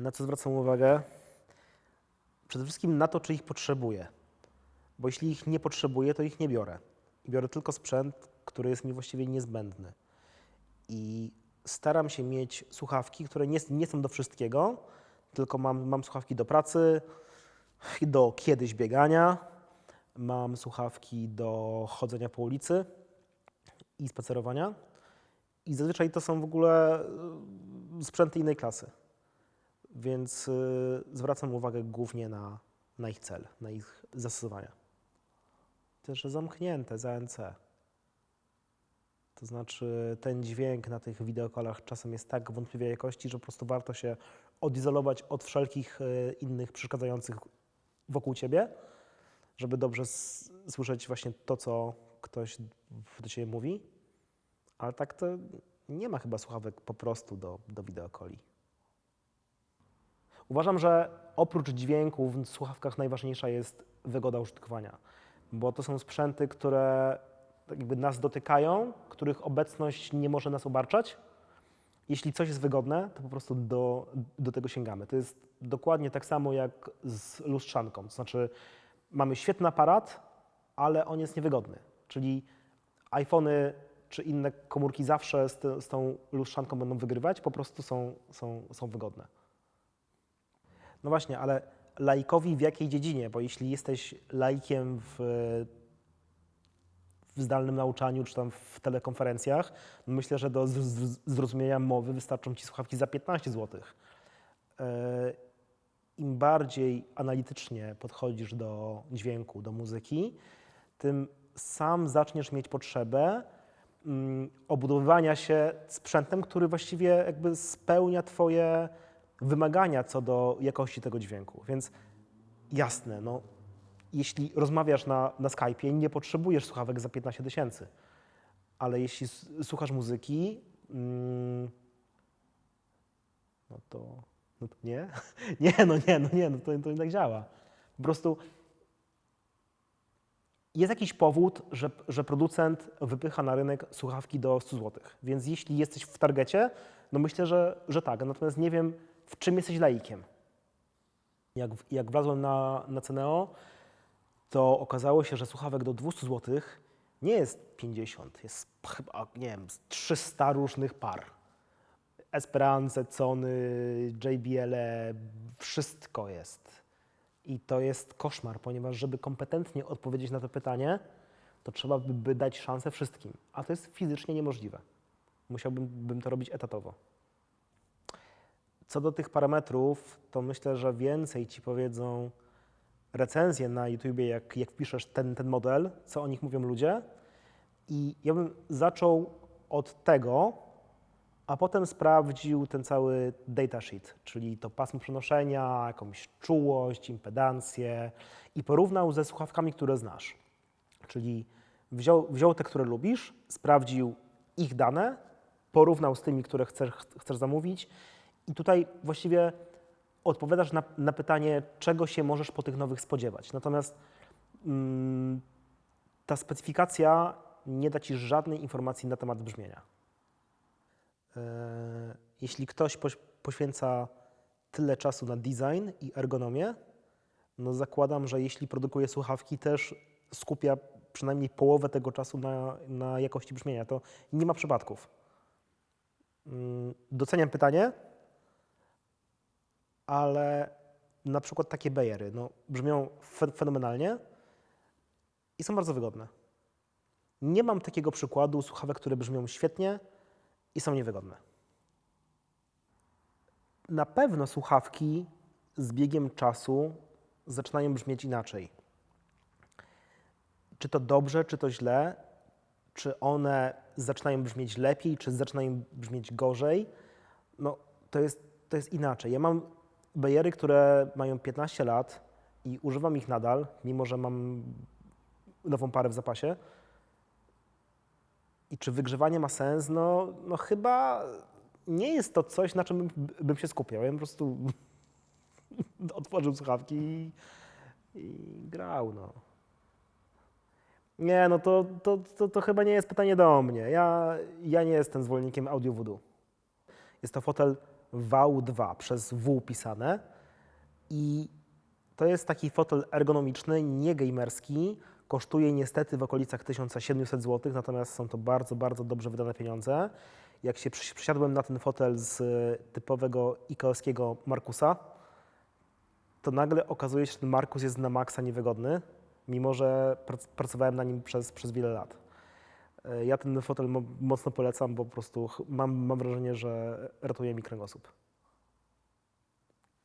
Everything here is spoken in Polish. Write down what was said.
Na co zwracam uwagę? Przede wszystkim na to, czy ich potrzebuję. Bo jeśli ich nie potrzebuję, to ich nie biorę. I biorę tylko sprzęt, który jest mi właściwie niezbędny. I staram się mieć słuchawki, które nie, nie są do wszystkiego, tylko mam, mam słuchawki do pracy, do kiedyś biegania, mam słuchawki do chodzenia po ulicy i spacerowania. I zazwyczaj to są w ogóle y, sprzęty innej klasy. Więc y, zwracam uwagę głównie na, na ich cel, na ich zastosowania. Też zamknięte za ANC. To znaczy ten dźwięk na tych wideokolach czasem jest tak wątpliwej jakości, że po prostu warto się odizolować od wszelkich y, innych przeszkadzających wokół ciebie, żeby dobrze słyszeć właśnie to, co ktoś do ciebie mówi. Ale tak to nie ma chyba słuchawek po prostu do, do wideokoli. Uważam, że oprócz dźwięku w słuchawkach najważniejsza jest wygoda użytkowania, bo to są sprzęty, które jakby nas dotykają, których obecność nie może nas obarczać. Jeśli coś jest wygodne, to po prostu do, do tego sięgamy. To jest dokładnie tak samo jak z lustrzanką. To znaczy, mamy świetny aparat, ale on jest niewygodny. Czyli iPhony czy inne komórki zawsze z, z tą lustrzanką będą wygrywać, po prostu są, są, są wygodne. No właśnie, ale laikowi w jakiej dziedzinie? Bo jeśli jesteś laikiem w, w zdalnym nauczaniu czy tam w telekonferencjach, no myślę, że do zrozumienia mowy wystarczą ci słuchawki za 15 zł. Im bardziej analitycznie podchodzisz do dźwięku, do muzyki, tym sam zaczniesz mieć potrzebę mm, obudowywania się sprzętem, który właściwie jakby spełnia Twoje wymagania co do jakości tego dźwięku. Więc jasne, no, jeśli rozmawiasz na, na Skype'ie, nie potrzebujesz słuchawek za 15 tysięcy, ale jeśli słuchasz muzyki, mm, no to, no to nie. Nie, no nie, no nie, no to, to nie tak działa. Po prostu jest jakiś powód, że, że producent wypycha na rynek słuchawki do 100 zł. Więc jeśli jesteś w targecie, no myślę, że, że tak. Natomiast nie wiem, w czym jesteś laikiem. Jak, jak wlazłem na, na Ceneo, to okazało się, że słuchawek do 200 zł nie jest 50, jest chyba, nie wiem, z 300 różnych par. Esperance, Sony, JBL, wszystko jest. I to jest koszmar, ponieważ żeby kompetentnie odpowiedzieć na to pytanie, to trzeba by, dać szansę wszystkim, a to jest fizycznie niemożliwe. Musiałbym bym to robić etatowo. Co do tych parametrów, to myślę, że więcej ci powiedzą recenzje na YouTubie, jak, jak wpiszesz ten, ten model, co o nich mówią ludzie. I ja bym zaczął od tego, a potem sprawdził ten cały datasheet, czyli to pasmo przenoszenia, jakąś czułość, impedancję i porównał ze słuchawkami, które znasz. Czyli wziął, wziął te, które lubisz, sprawdził ich dane, porównał z tymi, które chcesz, chcesz zamówić i tutaj właściwie odpowiadasz na, na pytanie, czego się możesz po tych nowych spodziewać. Natomiast mm, ta specyfikacja nie da Ci żadnej informacji na temat brzmienia. E, Jeśli ktoś poś- poświęca tyle czasu na design i ergonomię, no zakładam, że jeśli produkuje słuchawki, też skupia przynajmniej połowę tego czasu na, na jakości brzmienia. To nie ma przypadków. Mm, Doceniam pytanie, ale na przykład takie bajery no, brzmią fe- fenomenalnie i są bardzo wygodne. Nie mam takiego przykładu słuchawek, które brzmią świetnie i są niewygodne. Na pewno słuchawki z biegiem czasu zaczynają brzmieć inaczej. Czy to dobrze, czy to źle, czy one zaczynają brzmieć lepiej, czy zaczynają brzmieć gorzej, no to jest, to jest inaczej. Ja mam bajery, które mają 15 lat i używam ich nadal, mimo że mam nową parę w zapasie. I czy wygrzewanie ma sens? No, no chyba nie jest to coś, na czym bym, bym się skupiał. Ja po prostu otworzył słuchawki i, i grał. No. Nie, no to, to, to, to chyba nie jest pytanie do mnie. Ja, ja nie jestem zwolennikiem audio voodoo. Jest to fotel VAU2 przez W pisane i to jest taki fotel ergonomiczny, nie gamerski. Kosztuje niestety w okolicach 1700 zł, natomiast są to bardzo, bardzo dobrze wydane pieniądze. Jak się przy- przysiadłem na ten fotel z typowego IKEA-skiego Markusa, to nagle okazuje się, że ten Markus jest na maksa niewygodny, mimo że prac- pracowałem na nim przez, przez wiele lat. E, Ja ten fotel mo- mocno polecam, bo po prostu mam, mam wrażenie, że ratuje mi kręgosłup.